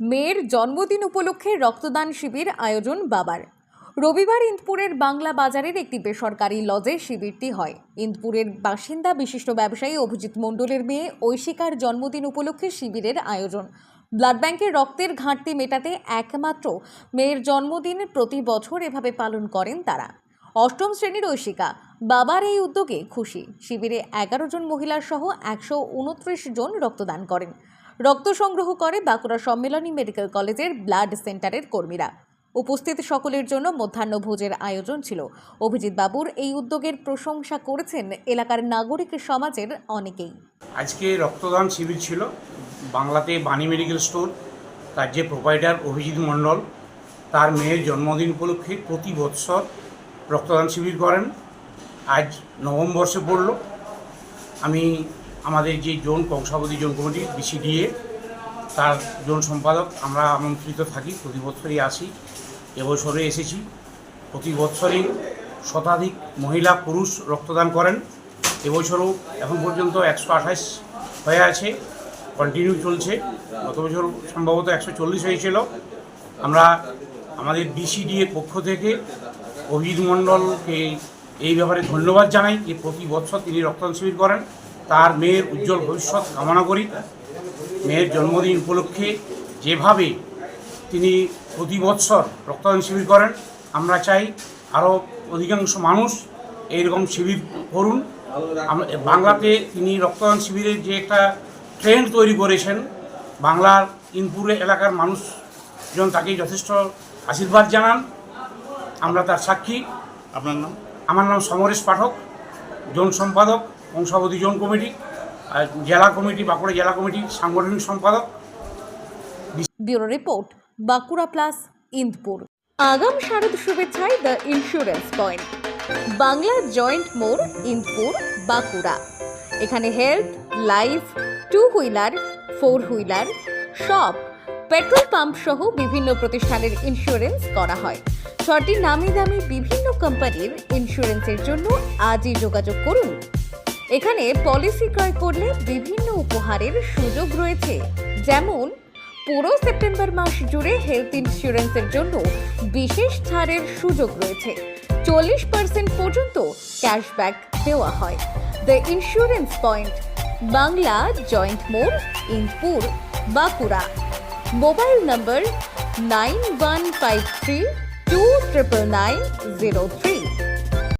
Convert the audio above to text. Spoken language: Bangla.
মেয়ের জন্মদিন উপলক্ষে রক্তদান শিবির আয়োজন বাবার। রবিবার ইন্দপুরের বাংলা বাজারের একটি বেসরকারি লজে শিবিরটি হয়। ইন্দপুরের বাসিন্দা বিশিষ্ট ব্যবসায়ী অভিজিৎ মণ্ডলের মেয়ে ঐশিকার জন্মদিন উপলক্ষে শিবিরের আয়োজন। ব্লাড ব্যাংকের রক্তের ঘাটতি মেটাতে একমাত্র মেয়ের জন্মদিন প্রতি বছর এভাবে পালন করেন তারা। অষ্টম শ্রেণির ঐশিকা, বাবার এই উদ্যোগে খুশি। শিবিরে এগারো জন মহিলার সহ একশো উনত্রিশ জন রক্তদান করেন। রক্ত সংগ্রহ করে বাঁকুড়া সম্মেলনী মেডিকেল কলেজের ব্লাড সেন্টারের কর্মীরা। উপস্থিত সকলের জন্য মধ্যাহ্নভোজের আয়োজন ছিল। অভিজিৎ বাবুর এই উদ্যোগের প্রশংসা করেছেন এলাকার নাগরিক সমাজের অনেকেই। আজকে রক্তদান শিবির ছিল। বাংলাতে বাণী মেডিকেল স্টোর, তার যে প্রোপাইটার অভিজিৎ মণ্ডল, তার মেয়ের জন্মদিন উপলক্ষে প্রতি বৎসর রক্তদান শিবির করেন। আজ নবম বর্ষে পড়ল। আমি আমাদের যে zone, Kangsabati zone committee, BCDA, তার জোন সম্পাদক, আমরা আমন্ত্রিত থাকি, প্রতি বছরই আসি, এবছরে এসেছি। প্রতি বছরই শতাধিক মহিলা, পুরুষ রক্তদান করেন। এবছরও এখন পর্যন্ত একশো আঠাশ হয়ে আছে কন্টিনিউ চলছে। গত বছর সম্ভবত একশো চল্লিশ হয়েছিল। আমরা আমাদের বিসিডিএ পক্ষ থেকে অভিজিৎ মণ্ডলকে এই ব্যাপারে ধন্যবাদ জানাই যে প্রতি বছর তিনি রক্তদান শিবির করেন। তার মেয়ের উজ্জ্বল ভবিষ্যৎ কামনা করি। মেয়ের জন্মদিন উপলক্ষে যেভাবে তিনি প্রতি বৎসর রক্তদান শিবির করেন আমরা চাই আরও অধিকাংশ মানুষ এইরকম শিবির করুন। বাংলাতে তিনি রক্তদান শিবিরের যে একটা ট্রেন্ড তৈরি করেছেন বাংলার ইনপুরে এলাকার মানুষজন তাকে যথেষ্ট আশীর্বাদ জানান। আমরা তার সাক্ষী। আপনার নাম? আমার নাম সমরেশ পাঠক জন সম্পাদক। কংসাবতী জোন কমিটি আর জেলা কমিটি বাঁকুড়া জেলা কমিটি সাংগঠনিক সম্পাদক। Bureau report Bankura plus Indpur. আগাম শারদ শুভেচ্ছায় the insurance point. Bangla joint মোড় ইন্দপুর বাঁকুড়া। এখানে health life two wheeler four wheeler shop petrol pump সহ বিভিন্ন প্রতিষ্ঠানের ইন্স্যুরেন্স করা হয়। ছটি নামি দামি বিভিন্ন কোম্পানির ইন্স্যুরেন্সের জন্য আজই যোগাযোগ করুন। এখানে পলিসি ক্রয় করলে বিভিন্ন উপহারের সুযোগ রয়েছে। যেমন পুরো সেপ্টেম্বর মাস জুড়ে হেলথ ইন্স্যুরেন্সের জন্য বিশেষ ছাড়ের সুযোগ রয়েছে। চল্লিশ পার্সেন্ট পর্যন্ত ক্যাশব্যাক দেওয়া হয়। The insurance point Bangla joint মোড় Indpur Bankura. Mobile number nine one five three two triple nine zero three